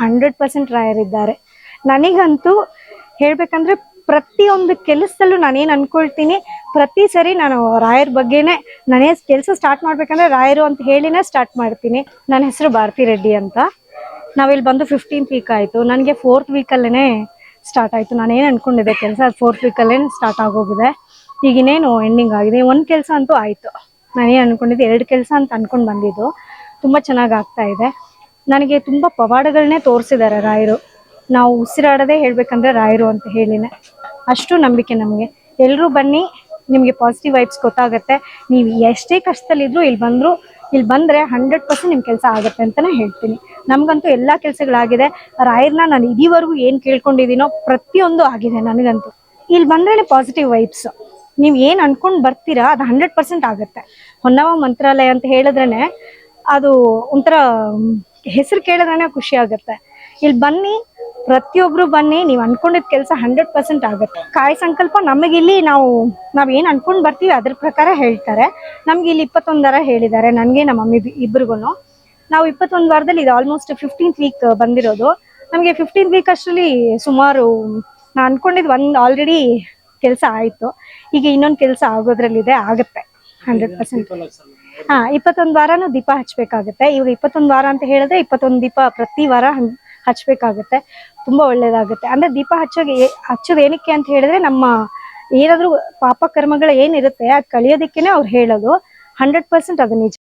Hundred percent ರಾಯರಿದ್ದಾರೆ ನನಗಂತೂ ಹೇಳ್ಬೇಕಂದ್ರೆ ಪ್ರತಿಯೊಂದು ಕೆಲಸದಲ್ಲೂ ನಾನೇನು ಅಂದ್ಕೊಳ್ತೀನಿ ಪ್ರತಿ ಸರಿ ನಾನು ರಾಯರ್ ಬಗ್ಗೆನೇ ನಾನೇ ಕೆಲಸ ಸ್ಟಾರ್ಟ್ ಮಾಡ್ಬೇಕಂದ್ರೆ ರಾಯರು ಅಂತ ಹೇಳಿನೇ ಸ್ಟಾರ್ಟ್ ಮಾಡ್ತೀನಿ. ನನ್ನ ಹೆಸರು ಭಾರತಿ ರೆಡ್ಡಿ ಅಂತ. ನಾವಿಲ್ಲಿ ಬಂದು ಫಿಫ್ಟೀನ್ತ್ ವೀಕ್ ಆಯಿತು. ನನಗೆ ಫೋರ್ತ್ ವೀಕಲ್ಲೇ ಸ್ಟಾರ್ಟ್ ಆಯಿತು. ನಾನೇನು ಅನ್ಕೊಂಡಿದ್ದೆ ಕೆಲಸ ಅದು ಫೋರ್ತ್ ವೀಕಲ್ಲೇ ಸ್ಟಾರ್ಟ್ ಆಗೋಗಿದೆ. ಈಗ ಇನ್ನೇನು ಎಂಡಿಂಗ್ ಆಗಿದೆ. ಒಂದು ಕೆಲಸ ಅಂತೂ ಆಯಿತು. ನಾನೇನು ಅನ್ಕೊಂಡಿದ್ದೆ, ಎರಡು ಕೆಲಸ ಅಂತ ಅನ್ಕೊಂಡು ಬಂದಿದ್ದು. ತುಂಬ ಚೆನ್ನಾಗಿ ಆಗ್ತಾ ಇದೆ. ನನಗೆ ತುಂಬ ಪವಾಡಗಳನ್ನೇ ತೋರಿಸಿದ್ದಾರೆ ರಾಯರು. ನಾವು ಉಸಿರಾಡೋದೇ ಹೇಳ್ಬೇಕಂದ್ರೆ ರಾಯರು ಅಂತ ಹೇಳಿನೇ. ಅಷ್ಟು ನಂಬಿಕೆ ನಮಗೆ. ಎಲ್ಲರೂ ಬನ್ನಿ, ನಿಮಗೆ ಪಾಸಿಟಿವ್ ವೈಬ್ಸ್ ಗೊತ್ತಾಗುತ್ತೆ. ನೀವು ಎಷ್ಟೇ ಕಷ್ಟದಲ್ಲಿದ್ರು ಇಲ್ಲಿ ಬಂದ್ರು, ಇಲ್ಲಿ ಬಂದ್ರೆ ಹಂಡ್ರೆಡ್ ಪರ್ಸೆಂಟ್ ನಿಮ್ಮ ಕೆಲಸ ಆಗುತ್ತೆ ಅಂತಲೇ ಹೇಳ್ತೀನಿ. ನಮಗಂತೂ ಎಲ್ಲ ಕೆಲಸಗಳಾಗಿದೆ. ರಾಯರ್ನ ನಾನು ಇದೀವರೆಗೂ ಏನು ಕೇಳ್ಕೊಂಡಿದ್ದೀನೋ ಪ್ರತಿಯೊಂದು ಆಗಿದೆ ನನಗಂತೂ. ಇಲ್ಲಿ ಬಂದ್ರೆ ಪಾಸಿಟಿವ್ ವೈಬ್ಸ್ ನೀವು ಏನು ಅನ್ಕೊಂಡು ಬರ್ತೀರಾ, ಅದು ಹಂಡ್ರೆಡ್ ಪರ್ಸೆಂಟ್ ಆಗುತ್ತೆ. ಹೊನ್ನವ ಮಂತ್ರಾಲಯ ಅಂತ ಹೇಳಿದ್ರೇ ಅದು ಒಂಥರ ಹೆಸರು ಕೇಳಿದ್ರೆ ಖುಷಿ ಆಗುತ್ತೆ. ಇಲ್ಲಿ ಬನ್ನಿ, ಪ್ರತಿಯೊಬ್ರು ಬನ್ನಿ, ನೀವು ಅನ್ಕೊಂಡಿದ್ ಕೆಲಸ ಹಂಡ್ರೆಡ್ ಪರ್ಸೆಂಟ್ ಆಗುತ್ತೆ. ಕಾಯಿ ಸಂಕಲ್ಪ ನಮಗಿಲ್ಲಿ ನಾವು, ನಾವ್ ಏನ್ ಅನ್ಕೊಂಡ್ ಬರ್ತೀವಿ ಅದ್ರ ಪ್ರಕಾರ ಹೇಳ್ತಾರೆ. ನಮ್ಗೆ ಇಲ್ಲಿ ಇಪ್ಪತ್ತೊಂದರ ಹೇಳಿದ್ದಾರೆ, ನನ್ಗೆ, ನಮ್ಮ ಮಮ್ಮಿ ಇಬ್ರಿಗೂ ನಾವು ಇಪ್ಪತ್ತೊಂದು ವಾರದಲ್ಲಿ ಇದು ಆಲ್ಮೋಸ್ಟ್ ಫಿಫ್ಟೀನ್ತ್ ವೀಕ್ ಬಂದಿರೋದು. ನಮಗೆ ಫಿಫ್ಟೀನ್ತ್ ವೀಕ್ ಅಷ್ಟರಲ್ಲಿ ಸುಮಾರು ನಾ ಅನ್ಕೊಂಡಿದ್ ಒಂದು ಆಲ್ರೆಡಿ ಕೆಲಸ ಆಯ್ತು. ಈಗ ಇನ್ನೊಂದು ಕೆಲಸ ಆಗೋದ್ರಲ್ಲಿದೆ, ಆಗುತ್ತೆ. Hundred percent. ಹಾ ಇಪ್ಪತ್ತೊಂದು ವಾರನೂ ದೀಪ ಹಚ್ಚಬೇಕಾಗುತ್ತೆ ಇವಾಗ ಇಪ್ಪತ್ತೊಂದು ವಾರ ಅಂತ ಹೇಳಿದ್ರೆ ಇಪ್ಪತ್ತೊಂದು ದೀಪ ಪ್ರತಿ ವಾರ ಹಚ್ಚಬೇಕಾಗುತ್ತೆ ಹಚ್ಬೇಕಾಗುತ್ತೆ. ತುಂಬಾ ಒಳ್ಳೇದಾಗುತ್ತೆ. ಅಂದ್ರೆ ದೀಪ ಹಚ್ಚೋಗೆ ಹಚ್ಚೋದು ಏನಕ್ಕೆ ಅಂತ ಹೇಳಿದ್ರೆ ನಮ್ಮ ಏನಾದ್ರೂ ಪಾಪ ಕರ್ಮಗಳು ಏನಿರುತ್ತೆ ಅದು ಕಳಿಯೋದಕ್ಕೇನೆ ಅವ್ರು ಹೇಳೋದು. ಹಂಡ್ರೆಡ್ ಪರ್ಸೆಂಟ್ ಅದು ನಿಜ.